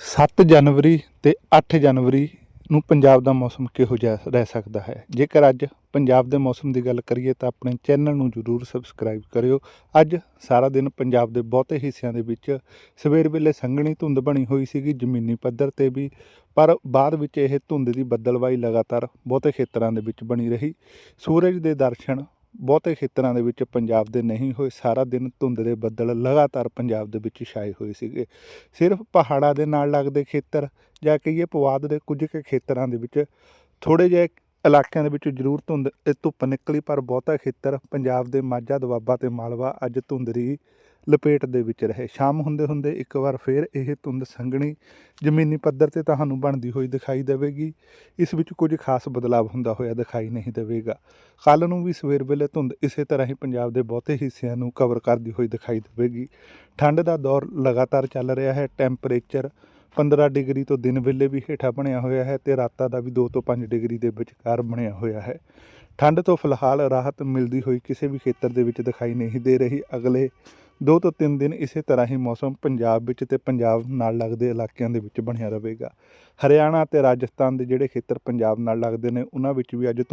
7 ਜਨਵਰੀ ਤੇ 8 ਜਨਵਰੀ ਨੂੰ ਪੰਜਾਬ ਦਾ ਮੌਸਮ ਕਿਹੋ ਜਿਹਾ ਰਹਿ ਸਕਦਾ ਹੈ? ਜੇਕਰ ਅੱਜ ਪੰਜਾਬ ਦੇ ਮੌਸਮ ਦੀ ਗੱਲ ਕਰੀਏ ਤਾਂ ਆਪਣੇ ਚੈਨਲ ਨੂੰ ਜਰੂਰ ਸਬਸਕ੍ਰਾਈਬ ਕਰਿਓ। ਅੱਜ ਸਾਰਾ ਦਿਨ ਪੰਜਾਬ ਦੇ ਬਹੁਤੇ ਹਿੱਸਿਆਂ ਦੇ ਵਿੱਚ ਸਵੇਰ ਵੇਲੇ ਸੰਘਣੀ ਧੁੰਦ ਬਣੀ ਹੋਈ ਸੀਗੀ ਜ਼ਮੀਨੀ ਪੱਧਰ ਤੇ ਵੀ, ਪਰ ਬਾਅਦ ਵਿੱਚ ਇਹ ਧੁੰਦ ਦੀ ਬੱਦਲਵਾਈ ਲਗਾਤਾਰ ਬਹੁਤੇ ਖੇਤਰਾਂ ਦੇ ਵਿੱਚ ਬਣੀ ਰਹੀ। ਸੂਰਜ ਦੇ ਦਰਸ਼ਨ ਬਹੁਤੇ ਖੇਤਰਾਂ ਦੇ ਵਿੱਚ ਪੰਜਾਬ ਦੇ ਨਹੀਂ ਹੋਏ, ਸਾਰਾ ਦਿਨ ਧੁੰਦ ਦੇ ਬੱਦਲ ਲਗਾਤਾਰ ਪੰਜਾਬ ਦੇ ਵਿੱਚ ਛਾਏ ਹੋਏ ਸੀਗੇ। ਸਿਰਫ ਪਹਾੜਾਂ ਦੇ ਨਾਲ ਲੱਗਦੇ ਖੇਤਰ ਜਾਂ ਕਹੀਏ ਪਵਾਦ ਦੇ ਕੁਝ ਕੁ ਖੇਤਰਾਂ ਦੇ ਵਿੱਚ ਥੋੜੇ ਜਿਹੇ ਇਲਾਕਿਆਂ ਦੇ ਵਿੱਚ ਜ਼ਰੂਰ ਧੁੰਦ, ਧੁੱਪ ਨਿਕਲੀ, ਪਰ ਬਹੁਤਾ ਖੇਤਰ ਪੰਜਾਬ ਦੇ ਮਾਝਾ ਦੁਆਬਾ ਤੇ ਮਾਲਵਾ ਅੱਜ ਧੁੰਦ ਦੀ ਲਪੇਟ ਦੇ ਵਿੱਚ ਰਹੇ। ਸ਼ਾਮ ਹੁੰਦੇ ਹੁੰਦੇ ਇੱਕ ਵਾਰ ਫੇਰ ਇਹ ਧੁੰਦ ਸੰਘਣੀ ਜ਼ਮੀਨੀ ਪੱਧਰ ਤੇ ਤੁਹਾਨੂੰ ਬਣਦੀ ਹੋਈ ਦਿਖਾਈ ਦੇਵੇਗੀ। ਇਸ ਵਿੱਚ ਕੁਝ ਖਾਸ ਬਦਲਾਅ ਹੁੰਦਾ ਹੋਇਆ ਦਿਖਾਈ ਨਹੀਂ ਦੇਵੇਗਾ। ਕੱਲ ਨੂੰ ਵੀ ਸਵੇਰ ਵੇਲੇ ਧੁੰਦ ਇਸੇ ਤਰ੍ਹਾਂ ਹੀ ਪੰਜਾਬ ਦੇ ਬਹੁਤੇ ਹਿੱਸਿਆਂ ਨੂੰ ਕਵਰ ਕਰਦੀ ਹੋਈ ਦਿਖਾਈ ਦੇਵੇਗੀ। ਠੰਡ ਦਾ ਦੌਰ ਲਗਾਤਾਰ ਚੱਲ ਰਿਹਾ ਹੈ। ਟੈਂਪਰੇਚਰ 15 ਡਿਗਰੀ ਤੋਂ ਦਿਨ ਵੇਲੇ ਵੀ ਹੇਠਾਂ ਬਣਿਆ ਹੋਇਆ ਹੈ ਤੇ ਰਾਤਾਂ ਦਾ ਵੀ 2 ਤੋਂ 5 ਡਿਗਰੀ ਦੇ ਵਿਚਕਾਰ ਬਣਿਆ ਹੋਇਆ ਹੈ। ਠੰਡ ਤੋਂ ਫਿਲਹਾਲ ਰਾਹਤ ਮਿਲਦੀ ਹੋਈ ਕਿਸੇ ਵੀ ਖੇਤਰ ਦੇ ਵਿੱਚ ਦਿਖਾਈ ਨਹੀਂ ਦੇ ਰਹੀ। ਅਗਲੇ ਦੋ ਤੋਂ ਤਿੰਨ ਦਿਨ ਇਸੇ ਤਰ੍ਹਾਂ ਹੀ ਮੌਸਮ ਪੰਜਾਬ ਵਿੱਚ ਤੇ ਪੰਜਾਬ ਨਾਲ ਲੱਗਦੇ ਇਲਾਕਿਆਂ ਦੇ ਵਿੱਚ ਬਣਿਆ ਰਹੇਗਾ। ਹਰਿਆਣਾ ਤੇ ਰਾਜਸਥਾਨ ਦੇ ਜਿਹੜੇ ਖੇਤਰ ਪੰਜਾਬ ਨਾਲ ਲੱਗਦੇ ਨੇ, ਉਹਨਾਂ ਵਿੱਚ ਵੀ ਅੱਜ ਧੁੰਦ